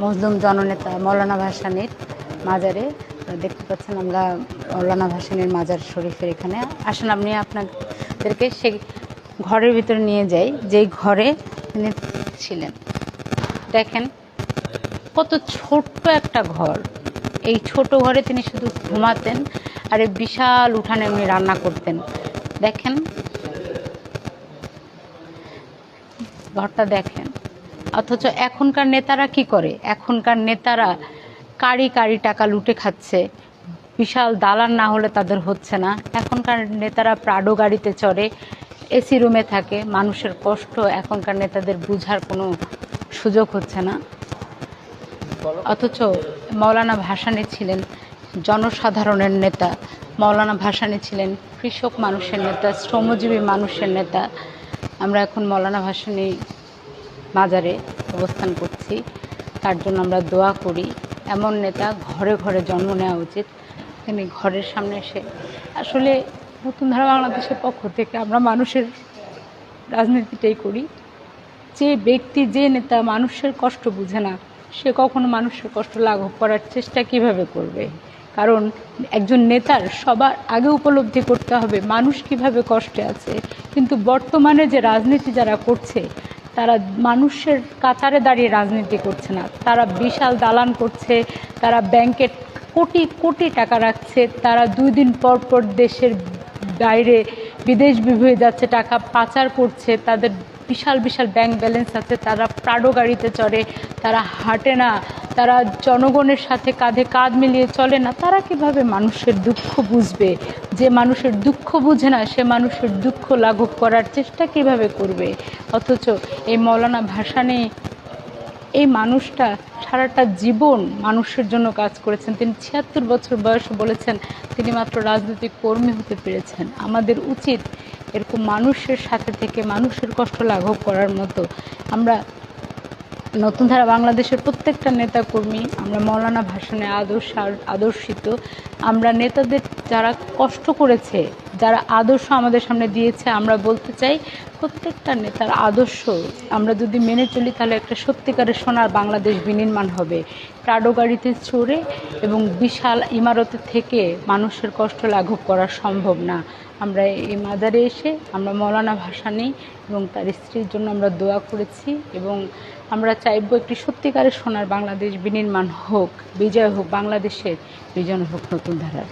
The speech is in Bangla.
মজলুম জননেতা মৌলানা ভাসানীর মাজারে। দেখতে পাচ্ছেন আমরা মৌলানা ভাসানীর মাজার শরীফের এখানে। আসুন, আপনি আপনাদেরকে সেই ঘরের ভিতরে নিয়ে যাই, যেই ঘরে তিনি ছিলেন। দেখেন, কত ছোট্ট একটা ঘর। এই ছোট ঘরে তিনি শুধু ঘুমাতেন আর এই বিশাল উঠানে উনি রান্না করতেন। দেখেন, ঘরটা দেখেন। অথচ এখনকার নেতারা কি করে? এখনকার নেতারা কারি কারি টাকা লুটে খাচ্ছে। বিশাল দালান না হলে তাদের হচ্ছে না। এখনকার নেতারা প্রাডো গাড়িতে চড়ে, এসি রুমে থাকে। মানুষের কষ্ট এখনকার নেতাদের বুঝার কোনো সুযোগ হচ্ছে না। অথচ মৌলানা ভাসানী ছিলেন জনসাধারণের নেতা। মৌলানা ভাসানী ছিলেন কৃষক মানুষের নেতা, শ্রমজীবী মানুষের নেতা। আমরা এখন মৌলানা ভাসানী মাজারে অবস্থান করছি। তার জন্য আমরা দোয়া করি। এমন নেতা ঘরে ঘরে জন্ম নেওয়া উচিত। তিনি ঘরের সামনে এসে আসলে নতুন ধারা বাংলাদেশের পক্ষ থেকে আমরা মানুষের রাজনীতিটাই করি। যে ব্যক্তি, যে নেতা মানুষের কষ্ট বুঝে না, সে কখনো মানুষের কষ্ট লাঘব করার চেষ্টা কীভাবে করবে? কারণ একজন নেতার সবার আগে উপলব্ধি করতে হবে মানুষ কীভাবে কষ্টে আছে। কিন্তু বর্তমানে যে রাজনীতি যারা করছে তারা মানুষের কাতারে দাঁড়িয়ে রাজনীতি করছে না। তারা বিশাল দালান করছে, তারা ব্যাংকে কোটি কোটি টাকা রাখছে, তারা দুই দিন পর পর দেশের বাইরে বিদেশ বিভিয়ে যাচ্ছে, টাকা পাচার করছে, তাদের বিশাল বিশাল ব্যাংক ব্যালেন্স আছে, তারা প্রাডো গাড়িতে চড়ে, তারা হাঁটে না। তারা জনগণের সাথে কাঁধে কাঁধ মিলিয়ে চলে না, তারা কীভাবে মানুষের দুঃখ বুঝবে? যে মানুষের দুঃখ বুঝে না, সে মানুষের দুঃখ লাঘব করার চেষ্টা কীভাবে করবে? অথচ এই মৌলানা ভাসানী, এই মানুষটা সারাটা জীবন মানুষের জন্য কাজ করেছেন। তিনি ছিয়াত্তর বছর বয়সে বলেছেন, তিনি মাত্র রাজনৈতিক কর্মী হতে পেরেছেন। আমাদের উচিত এরকম মানুষের সাথে থেকে মানুষের কষ্ট লাঘব করার মতো। আমরা নতুন ধারা বাংলাদেশের প্রত্যেকটা নেতাকর্মী আমরা মৌলানা ভাষণে আদর্শ, আদর্শিত, আমরা নেতাদের যারা কষ্ট করেছে, যারা আদর্শ আমাদের সামনে দিয়েছে, আমরা বলতে চাই প্রত্যেকটা নেতার আদর্শ আমরা যদি মেনে চলি, তাহলে একটা সত্যিকারের সোনার বাংলাদেশ বিনির্মাণ হবে। প্রাডো গাড়িতে চড়ে এবং বিশাল ইমারতে থেকে মানুষের কষ্ট লাঘব করা সম্ভব না। আমরা এই মাদারে এসে আমরা মৌলানা ভাষা নিই এবং তার স্ত্রীর জন্য আমরা দোয়া করেছি এবং আমরা চাইব একটি সত্যিকারের সোনার বাংলাদেশ বিনির্মাণ হোক, বিজয় হোক, বাংলাদেশের বিজয় হোক নতুন ধারার।